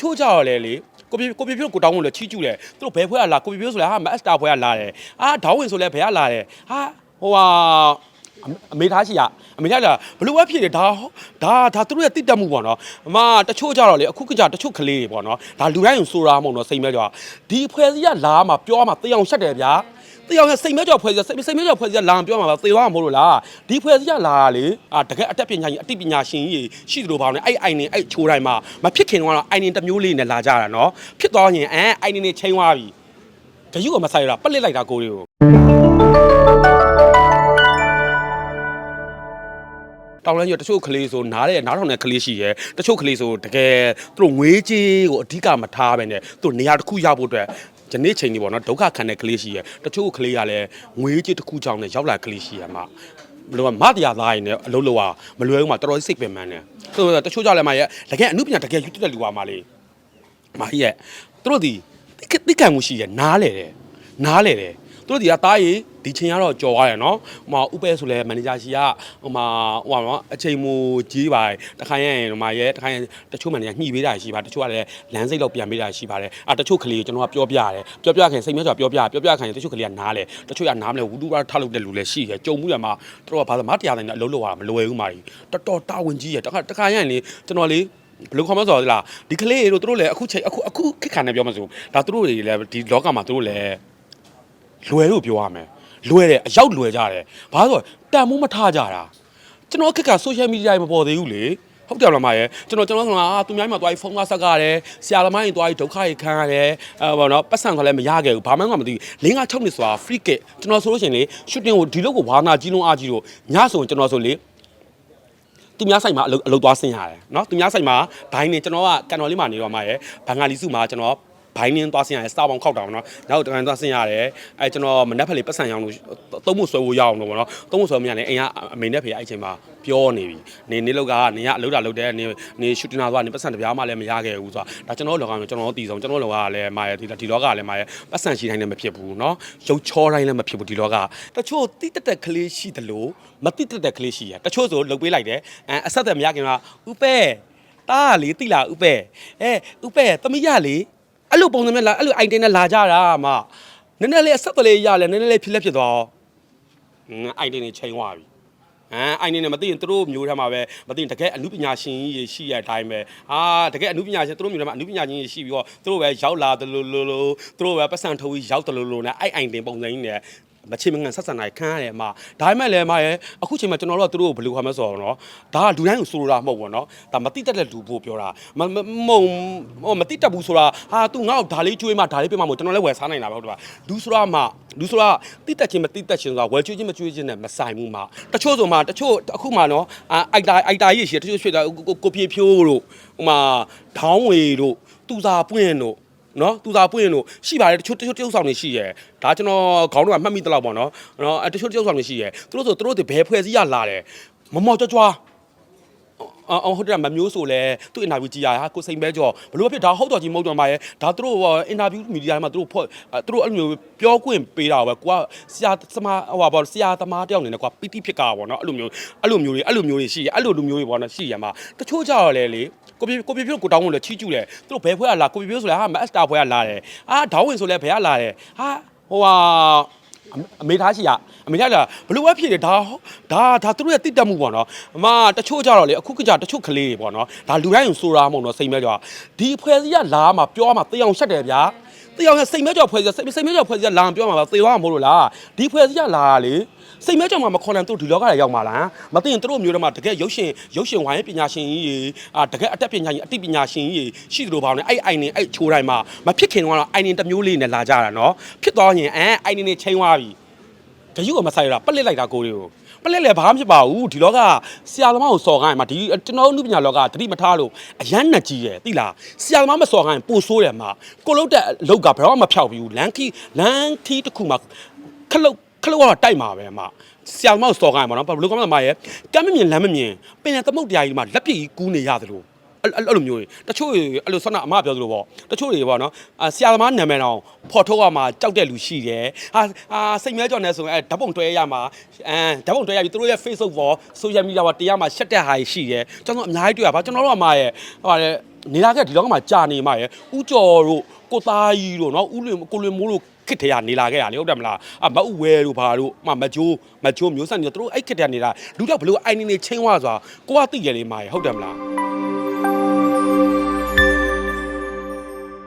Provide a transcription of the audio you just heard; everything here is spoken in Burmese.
ချို့ကြတော့လေလေကိုပြကိုပြပြကိုတောင်းလို့လေချီးကျူးတယ်သူတို့ဘယ်ဖွဲ့ကလာကိုပြပြဆိုလဲဟာမက်စတာဖွဲ့ကလာတယ်အာဒေါင်းဝင်ဆိုလဲဘယ်ကလာတယ်ဟာဟိုဟာအမေသားရှိရအမေသားကဘလို့ပဲဖြစ်တယ်ဒါဒါဒါသူတို့ရဲ့တိတက်မှုပေါ့နော်အမတချို့ကြတော့လေအခုကကြတချို့ကလေးတွေပေါ့နော်ဒါလူတိုင်းကိုဆိုတာမဟုတ်တော့စိတ်မဲကြောဒီဖွဲ့စည်းကလာမှာပြောမှာတေးအောင်ရှက်တယ်ဗျာ တေးအောင်စိတ်မဲကြောဖွဲ့စည်းစိတ်စိတ်မဲကြောဖွဲ့စည်းလာမပြောမှာပါသေသွားမှာမဟုတ်လို့လားဒီဖွဲ့စည်းကလာတာလေအာတကယ်အတက်ပညာကြီးအတိပညာရှင်ကြီးရှိသလိုပါနဲ့အဲ့အိုင်နေအဲ့ချိုးတိုင်းမှာမဖြစ်ခင်တော့အိုင်နေတစ်မျိုးလေးနဲ့လာကြတာနော်ဖြစ်သွားရင်အဲအိုင်နေနေချိန်သွားပြီဂယုကမဆိုင်ရတာပက်လစ်လိုက်တာကိုလေးကိုတောင်းလဲရတချို့ကလေးဆိုနားတဲ့နားထောင်တဲ့ကလေးရှိရဲတချို့ကလေးဆိုတကယ်သူတို့ငွေကြေးကိုအဓိကမထားပဲနဲ့သူတို့နေရာတစ်ခုရဖို့အတွက် ဒီနေ့ချိန်ကြီးပေါ့နော်ဒုက္ခခံတဲ့ကလေးရှိရဲတချို့ကလေးကလည်းငွေကြေးတစ်ခုကြောင့်လည်းရောက်လာကလေးရှိရမှာဘယ်လိုကမတရားသားရင်လည်းအလုပ်လုပ်ရမလွယ်ဘူးမှာတော်တော်စိတ်ပင်ပန်းတယ်ဆိုတော့တချို့ကြောင့်လည်းမရဲ့တကယ်အမှုပညာတကယ်ယူတတ်တဲ့လူပါမှာလေမကြီးရဲ့သူတို့ဒီတိကံမှုရှိရဲနားလေတယ်နားလေတယ် သူတို့ဒီကတားရီဒီချိန်ကတော့ကြော်သွားတယ်နော်ဟိုမှာဥပဲဆိုလဲမန်နေဂျာရှိကဟိုမှာဟိုမှာနော်အချိန်မူကြီးပါတယ်တခါရင်ဟိုမှာရဲ့တခါရင်တချို့မန်နေဂျာညှိပေးတာရှိပါတချို့ကလည်းလမ်းစိတ်တော့ပြန်ပေးတာရှိပါတယ်အာတချို့ကလေးကိုကျွန်တော်ကပြောပြရတယ်ပြောပြခင်စိတ်မျက်ကြော်ပြောပြပြောပြခင်တချို့ကလေးကနားလဲတချို့ကနားမလဲဝူတူပါထလုပ်တဲ့လူလည်းရှိတယ်ကြုံမှုရမှာတို့ကဘာသာမတရားတိုင်းနဲ့အလုပ်လုပ်ရတာမလွယ်ဘူးမာကြီးတော်တော်တာဝန်ကြီးရတခါတခါရင်လေကျွန်တော်လေးဘယ်လိုခေါ်မလဲဆိုတော့ဒီလားဒီကလေးတို့တို့လည်းအခုချိန်အခုအခုခက်ခံနေပြောမစို့ဒါတို့တွေလည်းဒီလောကမှာတို့လည်း လွယ်လို့ပြောရမယ်လွယ်တယ်အရောက်လွယ်ကြတယ်ဘာလို့တန်မိုးမထကြတာကျွန်တော်အခက်ကဆိုရှယ်မီဒီယာမပေါ်သေးဘူးလေဟုတ်တယ်ဗလားမရဲ့ကျွန်တော်ကျွန်တော်ကသူများမှာတွားပြီးဖုန်းကဆက်ရတယ်ဆရာသမားရင်တွားပြီးဒုက္ခတွေခံရတယ်အဲဘောနော်ပတ်စံကလည်းမရခဲ့ဘူးဘာမှမသိဘူး၄6နှစ်ဆိုတာ free kick ကျွန်တော်ဆိုလို့ရှိရင်လေ shooting ကိုဒီလောက်ကိုဘာနာကြီးလုံးအားကြီးလို့ညဆိုကျွန်တော်ဆိုလေသူများဆိုင်မှာအလုပ်အလုပ်သွားဆင်းရတယ်နော်သူများဆိုင်မှာဘိုင်းနေကျွန်တော်ကကန်တော်လေးမှာနေတော့မှရယ်ဘန်ဂါလီစုမှာကျွန်တော် ဘိုင်းနင်းသွားဆင်းရတယ်စတာပေါင်းခောက်တောင်เนาะနောက်တကန်သွားဆင်းရတယ်အဲကျွန်တော်မနက်ဖက်လေးပတ်စံရောင်းလို့သုံးဖို့ဆွဲဖို့ရအောင်လို့ပေါ့เนาะသုံးဖို့ဆွဲမရနဲ့အိမ်ကအမေနဲ့ဖေအဲ့ချိန်မှာပြောနေပြီနေနေလောက်ကနေကအလုပ်တာလုပ်တယ်နေနေရှူတင်တာသွားနေပတ်စံတပြားမှလည်းမရခဲ့ဘူးဆိုတာဒါကျွန်တော်လောကမျိုးကျွန်တော်တည်ဆုံးကျွန်တော်လောကကလည်းမာရဒီဒီလောကကလည်းမာရပတ်စံရှိတိုင်းလည်းမဖြစ်ဘူးเนาะရုပ်ချောတိုင်းလည်းမဖြစ်ဘူးဒီလောကတချို့တိတက်တက်ကလေးရှိတယ်လို့မတိတက်တက်ကလေးရှိရတချို့ဆိုလုတ်ပေးလိုက်တယ်အဲအဆက်အသွယ်မရခင်ကဥပဲတားလေတိလာဥပဲအဲဥပဲသမီးရလေ အဲ့လိုပုံစံနဲ့လာအဲ့လို item နဲ့လာကြတာအမနည်းနည်းလေးအဆက်အသွယ်လေးရလဲနည်းနည်းလေးဖြစ်လက်ဖြစ်သွားဟင်း item တွေချိန်သွားပြီဟမ်အိုင်နေနဲ့မသိရင်သူတို့မျိုးထဲမှာပဲမသိရင်တကယ်အမှုပညာရှင်ကြီးရှိရတဲ့အတိုင်းပဲအာတကယ်အမှုပညာရှင်သူတို့မျိုးထဲမှာအမှုပညာရှင်ကြီးရှိပြီးတော့သူတို့ပဲရောက်လာတယ်လို့လို့လို့သူတို့ပဲပတ်စံထိုးပြီးရောက်တယ်လို့လို့နဲ့အိုက်အိုင်တင်ပုံစံကြီးနဲ့ မချေမငံဆက်ဆံနိုင်ခံရတယ်အမဒါပေမဲ့လည်းအမရဲ့အခုချိန်မှာကျွန်တော်တို့ကသူတို့ကိုဘယ်လိုခေါ်မလဲဆိုတော့နော်ဒါကလူတိုင်းကိုဆိုလိုတာမဟုတ်ဘူးနော်ဒါမတိတက်တဲ့လူဖို့ပြောတာမမမုံဟိုမတိတက်ဘူးဆိုတာဟာ तू ငါ့ကိုဒါလေးကျွေးမှဒါလေးပြမှမဟုတ်ကျွန်တော်လည်းဝယ်စားနိုင်တာပဲဟုတ်တယ်ပါလူဆိုတာမှလူဆိုတာတိတက်ချင်းမတိတက်ချင်းဆိုတာဝယ်ကျွေးချင်းမကျွေးချင်းနဲ့မဆိုင်ဘူးမှာတချို့ဆိုမှတချို့အခုမှနော်အိုက်တာအိုက်တာကြီးရှိတယ်တချို့ရွှေတာကိုပြေဖြိုးတို့ဟိုမှာဒေါင်းဝေတို့သူစာပွင့်တို့ နော်သူသာပွင့်လို့ရှိပါတယ်တချို့တချို့တရုပ်ဆောင်တွေရှိရဲဒါကျွန်တော်ခေါင်းတော့မှတ်မိတလောက်ပေါ့နော်နော်အဲတချို့တရုပ်ဆောင်တွေရှိရဲသူတို့ဆိုသူတို့တွေဘယ်ဖွဲ့စည်းရလာတယ်မမော်ကြွကြွား အော်ဟုတ်တယ်မမျိုးဆိုလဲသူ့အင်တာဗျူးကြည့်ရဟာကိုစိန်ပဲကြောဘလို့ဖြစ်ဒါဟုတ်တော်ကြီးမဟုတ်တော်မှာရဲဒါသူတို့အင်တာဗျူးမီဒီယာမှာသူတို့ဖော့သူတို့အဲ့လိုမျိုးပြောခွင့်ပေးတာပဲကိုကဆရာသမားဟိုပါပေါ့ဆရာသမားတယောက်နေနဲ့ကိုကပီတိဖြစ်ကြပါပေါ့နော်အဲ့လိုမျိုးအဲ့လိုမျိုးတွေအဲ့လိုမျိုးတွေရှိရအဲ့လိုလူမျိုးတွေပေါ့နော်ရှိရမှာတချို့ကြတော့လေလေကိုပြကိုပြပြကိုတောင်းလို့လေချီးကျူးတယ်သူတို့ဘယ်ဖွဲ့ကလာကိုပြပြဆိုလဲဟာမက်စတာဖွဲ့ကလာတယ်အာဒေါင်းဝင်ဆိုလဲဘယ်ကလာတယ်ဟာဟိုဟာ အမေသားရှိရအမေသားကဘလို့ပဲဖြစ်တယ်ဒါဒါဒါသူတို့ရဲ့တိတက်မှုပေါ့နော်အမတချို့ကြတော့လေအခုကကြတချို့ကလေးတွေပေါ့နော်ဒါလူတိုင်းကိုဆိုတာမဟုတ်တော့စိတ်မဲကြောဒီဖွဲ့စည်းကလာမှာပြောမှာတေးအောင်ရှက်တယ်ဗျာ တေးအောင်စိတ်မဲကြောဖွဲ့စည်းစိတ်မဲကြောဖွဲ့စည်းလာမှာပြောမှာပါတေးသွားမှာမဟုတ်လို့လားဒီဖွဲ့စည်းကလာတာလေစိတ်မဲကြောင်မှာမခေါ်နိုင်သူတို့ဒီလောကတွေရောက်မှာလားမသိရင်သူတို့မျိုးတွေမှာတကယ်ရုပ်ရှင်ရုပ်ရှင်ဝိုင်းပညာရှင်ကြီးအာတကယ်အတက်ပညာကြီးအတိပညာရှင်ကြီးရှိသလိုပါအောင်အဲ့အိုင်နေအဲ့ချိုးတိုင်းမှာမဖြစ်ခင်တော့အိုင်နေတစ်မျိုးလေးနဲ့လာကြတာနော်ဖြစ်သွားရင်အဲအိုင်နေနေချိန်သွားပြီဂယုကမဆိုင်ရတာပလက်လိုက်တာကိုတွေကို ပလက်လည်းဘာမှမဖြစ်ပါဘူးဒီလောကဆရာသမားကိုစော်ခိုင်းမှာဒီကျွန်တော်တို့ပညာလောကသတိမထားလို့အရန်နဲ့ကြီးရယ်သိလားဆရာသမားမစော်ခိုင်းပို့ဆိုးတယ်မှာကိုလုတ်တဲ့အလောက်ကဘယ်တော့မှမဖြောက်ဘူးလန်ခီလန်ခီတစ်ခုမှာခလုတ်ခလုတ်ကတော့တိုက်မှာပဲအမဆရာသမားကိုစော်ခိုင်းမှာနော်ဘယ်လိုကောင်းလဲမရဲ့ကမ်းမမြင်လမ်းမမြင်ပင်သမုတ်တရားကြီးမှာလက်ပြကြီးကူးနေရတယ်လို့ အဲ့အဲ့လိုမျိုးတွေတချို့တွေအဲ့လိုဆန္ဒအမပြောသလိုပေါ့တချို့တွေပေါ့နော်အာဆရာသမားနာမည်တောင်ဖော်ထုတ်ရမှာကြောက်တဲ့လူရှိတယ်ဟာအာစိတ်မဲကြော်နေဆိုရင်အဲ့ဓာတ်ပုံတွဲရမှာအဲဓာတ်ပုံတွဲရပြီးသူတို့ရဲ့ Facebook ပေါ် social media ပေါ်တရားမှာရှက်တဲ့ဟာရှိတယ်ကျွန်တော်အများကြီးတွေ့ရပါကျွန်တော်တို့အမရဲ့ဟိုဟာလေနေလာခဲ့ဒီလောကမှာကြာနေမှရယ်ဥကျော်တို့ကိုသားကြီးတို့နော်ဥလွင်ကိုလွင်မိုးတို့ခစ်ထဲကနေလာခဲ့တာလေဟုတ်တယ်မလားအမဥဝဲတို့ဘာတို့အမမချိုးမချိုးမျိုးဆက်နေတို့အဲ့ခစ်ထဲကနေလာလူတော့ဘလို့အိုင်နေနေချင်းဝါဆိုတာကိုကသိရလေမရယ်ဟုတ်တယ်မလား